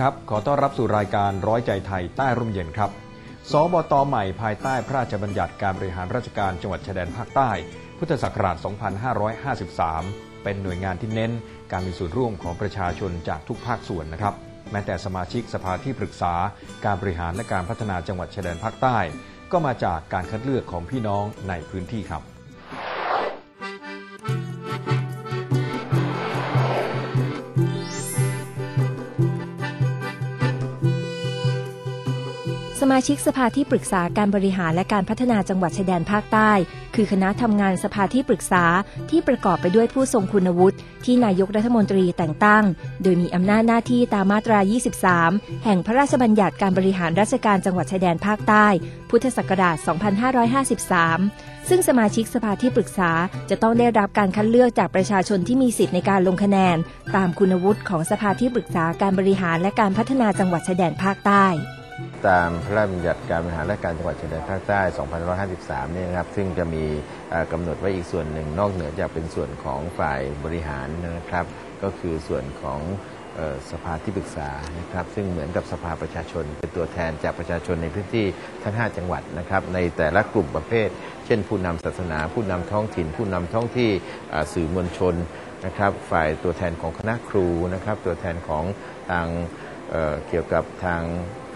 ครับ ขอต้อนรับสู่รายการร้อยใจไทยใต้ร่มเย็นครับ สบตใหม่ภายใต้พระราชบัญญัติการบริหารราชการจังหวัดชายแดนภาคใต้ พุทธศักราช 2553 เป็นหน่วยงานที่เน้นการมีส่วนร่วมของประชาชนจากทุกภาคส่วนนะครับ แม้แต่สมาชิกสภาที่ปรึกษา การบริหารและการพัฒนาจังหวัดชายแดนภาคใต้ ก็มาจากการคัดเลือกของพี่น้องในพื้นที่ครับ มาชิกสภาที่ปรึกษาการบริหารและการพัฒนาจังหวัดชายแดนภาคใต้ คือคณะทำงานสภาที่ปรึกษาที่ประกอบไปด้วยผู้ทรงคุณวุฒิที่นายกรัฐมนตรีแต่งตั้ง โดยมีอำนาจหน้าที่ตามมาตรา 23 แห่งพระราชบัญญัติการบริหารราชการจังหวัดชายแดนภาคใต้ พุทธศักราช 2553 ซึ่งสมาชิกสภาที่ปรึกษาจะต้องได้รับการคัดเลือกจากประชาชนที่มีสิทธิ์ในการลงคะแนน ตามคุณวุฒิของสภาที่ปรึกษาการบริหารและการพัฒนาจังหวัดชายแดนภาคใต้ ตามพระราชบัญญัติการบริหารราชการจังหวัดชายแดนภาคใต้2553เนี่ยนะครับ ซึ่งจะมีเอ่อกำหนดไว้อีกส่วนหนึ่งนอกเหนือจากเป็นส่วนของฝ่ายบริหารนะครับ ก็คือส่วนของสภาที่ปรึกษานะครับ ซึ่งเหมือนกับสภาประชาชน เป็นตัวแทนจากประชาชนในพื้นที่ทั้ง 5 จังหวัดนะครับ ในแต่ละกลุ่มประเภท เช่น ผู้นำศาสนา ผู้นำท้องถิ่น ผู้นำท้องที่สื่อมวลชนนะครับ ฝ่ายตัวแทนของคณะครูนะครับ ตัวแทนของทาง เเกี่ยวกับทาง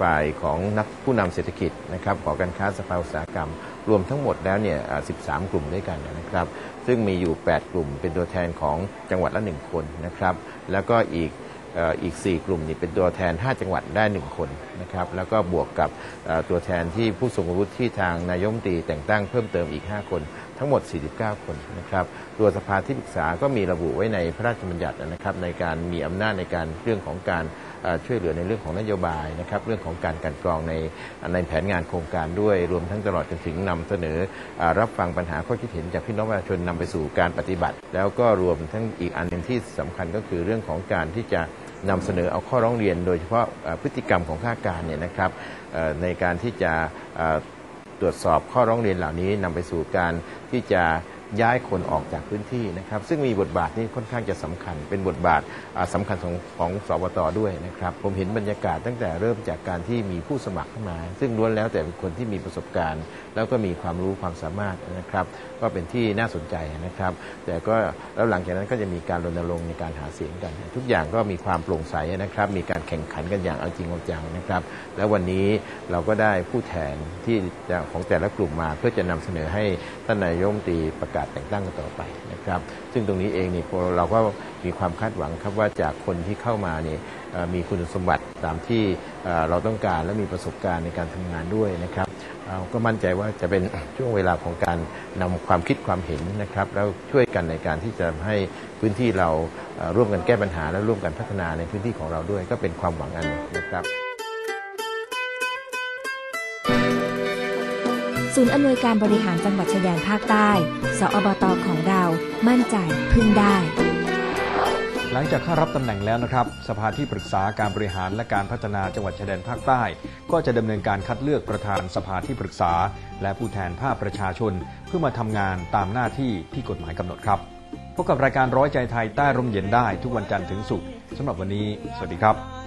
ฝ่ายของนักผู้นำเศรษฐกิจนะครับหอการค้าสภาอุตสาหกรรม รวมทั้งหมดแล้วเนี่ย13 กลุ่มด้วยกันนะครับ ซึ่งมีอยู่ 8 กลุ่มเป็นตัวแทนของจังหวัดละ 1 คนนะครับ แล้วก็อีกอีก 4 กลุ่มนี่เป็นตัวแทน 5 จังหวัดได้ 1 คนนะครับ แล้วก็บวกกับตัวแทนที่ผู้ทรงคุณวุฒิที่ทางนายมตรีแต่งตั้งเพิ่มเติมอีก 5 คน ทั้งหมด 49 คนนะครับ ตัวสภาที่ปรึกษาก็มีระบุไว้ในพระราชบัญญัตินะครับ ในการมีอำนาจในการเรื่องของการช่วยเหลือในเรื่องของนโยบายนะครับเรื่องของการกันกรองในในแผนงานโครงการด้วย รวมทั้งตลอดจนถึงนำเสนออรับฟังปัญหาข้อคิดเห็นจากพี่น้องประชาชนนำไปสู่การปฏิบัติ แล้วก็รวมทั้งอีกอันหนึ่งที่สำคัญก็คือเรื่องของการที่จะนำเสนอเอาข้อร้องเรียน โดยเฉพาะพฤติกรรมของข้าราชการเนี่ยนะครับในการที่จะ ตรวจสอบข้อร้องเรียนเหล่านี้นำไปสู่การที่จะ ย้ายคนออกจากพื้นที่นะครับ ซึ่งมีบทบาทที่ค่อนข้างจะสำคัญ เป็นบทบาทอ่าสำคัญของของสบตด้วยนะครับ ผมเห็นบรรยากาศตั้งแต่เริ่มจากการที่มีผู้สมัครเข้ามา ซึ่งล้วนแล้วแต่เป็นคนที่มีประสบการณ์ แล้วก็มีความรู้ความสามารถนะครับ ก็เป็นที่น่าสนใจนะครับ แต่ก็แล้วหลังจากนั้นก็จะมีการรณรงค์ในการหาเสียงกัน ทุกอย่างก็มีความโปร่งใสนะครับ มีการแข่งขันกันอย่างเอาจริงเอาจังนะครับ แล้ววันนี้เราก็ได้ผู้แทนที่ของแต่ละกลุ่มมา เพื่อจะนำเสนอให้ท่านนายกรัฐมนตรีประกาศแต่งตั้งกันต่อไปนะครับ ซึ่งตรงนี้เองนี่พวกเราก็มีความคาดหวังครับว่าจากคนที่เข้ามาเนี่ยมีคุณสมบัติตามที่เราต้องการและมีประสบการณ์ในการทำงานด้วยนะครับเราก็มั่นใจว่าจะเป็นช่วงเวลาของการนำความคิดความเห็นนะครับ แล้วช่วยกันในการที่จะให้พื้นที่เราร่วมกันแก้ปัญหาและร่วมกันพัฒนาในพื้นที่ของเราด้วย ก็เป็นความหวังอันนึงนะครับ ศูนย์อำนวยการบริหารจังหวัดชายแดนภาคใต้ สอบตของเรา มั่นใจพึ่งได้ หลังจากเข้ารับตำแหน่งแล้วนะครับ สภาที่ปรึกษาการบริหารและการพัฒนาจังหวัดชายแดนภาคใต้ ก็จะดำเนินการคัดเลือกประธานสภาที่ปรึกษา และผู้แทนภาคประชาชน เพื่อมาทำงานตามหน้าที่ที่กฎหมายกำหนดครับพบกับรายการร้อยใจไทยใต้ร่มเย็นได้ทุกวันจันทร์ถึงศุกร์สำหรับวันนี้ สวัสดีครับ